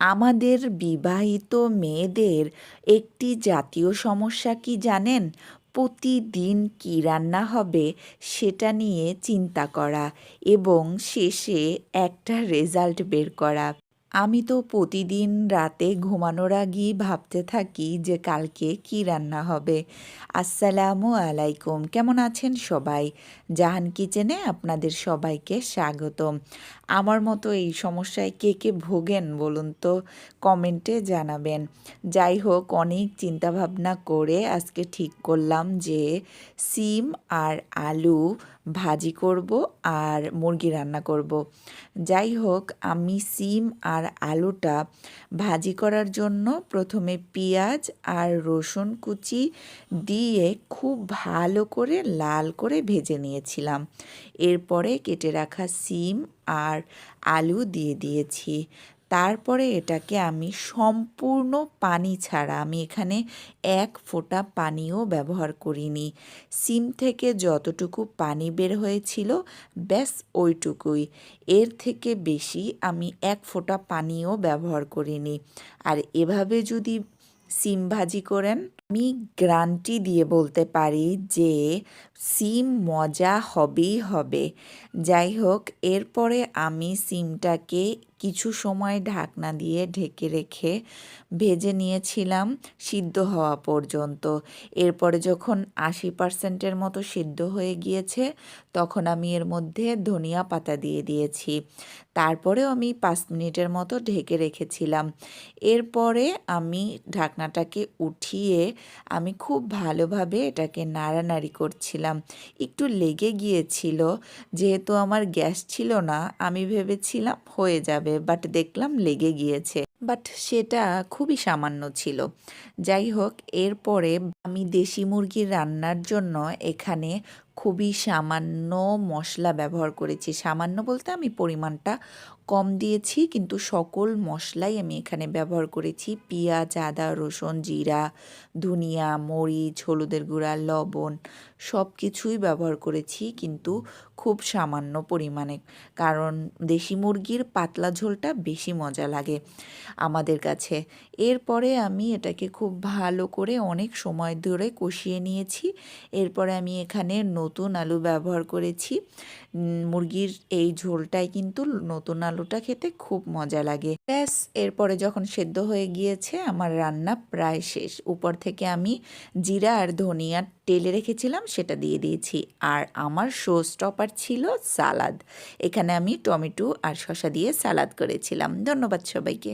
আমাদের বিবাহিত মেয়েদের একটি জাতীয় সমস্যা কি জানেন? প্রতিদিন কী রান্না হবে সেটা নিয়ে চিন্তা করা এবং শেষে একটা রেজাল্ট বের করা। আমি তো প্রতিদিন রাতে ঘুমানোর আগেই ভাবতে থাকি যে কালকে কি রান্না হবে। আসসালামু আলাইকুম, কেমন আছেন সবাই? জাহান কিচেনে আপনাদের সবাইকে স্বাগতম। আমার মতো এই সমস্যায় কে কে ভোগেন বলুন তো কমেন্টে জানাবেন। যাই হোক, অনেক চিন্তাভাবনা করে আজকে ঠিক করলাম যে সিম আর আলু ভাজি করব আর মুরগি রান্না করব। যাই হোক, আমি সিম আর আলুটা ভাজি করার জন্য প্রথমে পেঁয়াজ আর রসুন কুচি দিয়ে খুব ভালো করে লাল করে ভেজে নিয়েছিলাম। এরপরে কেটে রাখা সিম আর আলু দিয়ে দিয়েছি। তারপরে এটাকে আমি সম্পূর্ণ পানি ছাড়া, আমি এখানে এক ফোঁটা পানিও ব্যবহার করিনি। সিম থেকে যতটুকু পানি বের হয়েছিল, ব্যাস ওইটুকুই। এর থেকে বেশি আমি এক ফোঁটা পানিও ব্যবহার করিনি। আর এভাবে যদি সিম ভাজি করেন, আমি গ্রান্টি দিয়ে বলতে পারি যে সিম মজা হবেই হবে। যাই হোক, এরপরে আমি সিমটাকে কিছু সময় ঢাকনা দিয়ে ঢেকে রেখে ভেজে নিয়েছিলাম সিদ্ধ হওয়া পর্যন্ত। এরপরে যখন আশি পার্সেন্টের মতো সিদ্ধ হয়ে গিয়েছে, তখন আমি এর মধ্যে ধনিয়া পাতা দিয়ে দিয়েছি। তারপরেও আমি পাঁচ মিনিটের মতো ঢেকে রেখেছিলাম। এরপরে আমি ঢাকনাটাকে উঠিয়ে আমি খুব ভালোভাবে এটাকে নাড়ানাড়ি করছিলাম। একটু লেগে গিয়েছিল, যেহেতু আমার গ্যাস ছিল না, আমি ভেবেছিলাম হয়ে যাবে বাট দেখলাম লেগে গিয়েছে। বাট সেটা খুবই সামান্য ছিল। যাই হোক, এরপরে আমি দেশি মুরগির রান্নার জন্য এখানে খুবই সামান্য মশলা ব্যবহার করেছি। সামান্য বলতে আমি পরিমাণটা কম দিয়েছি, কিন্তু সকল মশলাই আমি এখানে ব্যবহার করেছি। পেঁয়াজ, আদা, রসুন, জিরা, ধনিয়া, মরিচ, হলুদের গুঁড়া, লবণ সব কিছুই ব্যবহার করেছি, কিন্তু খুব সামান্য পরিমাণে। কারণ দেশি মুরগির পাতলা ঝোলটা বেশি মজা লাগে আমাদের কাছে। এরপরে আমি এটাকে খুব ভালো করে অনেক সময় ধরে কষিয়ে নিয়েছি। এরপরে আমি এখানে নতুন আলু ব্যবহার করেছি। মুরগির এই ঝোলটাই কিন্তু নতুন আলুটা খেতে খুব মজা লাগে। ব্যাস, এরপরে যখন সেদ্ধ হয়ে গিয়েছে, আমার রান্না প্রায় শেষ। উপর থেকে আমি জিরা আর ধনিয়া টেলে রেখেছিলাম, সেটা দিয়ে দিয়েছি। আর আমার শো স্টপার ছিল সালাদ। এখানে আমি টমেটো আর শসা দিয়ে সালাদ করেছিলাম। ধন্যবাদ সবাইকে।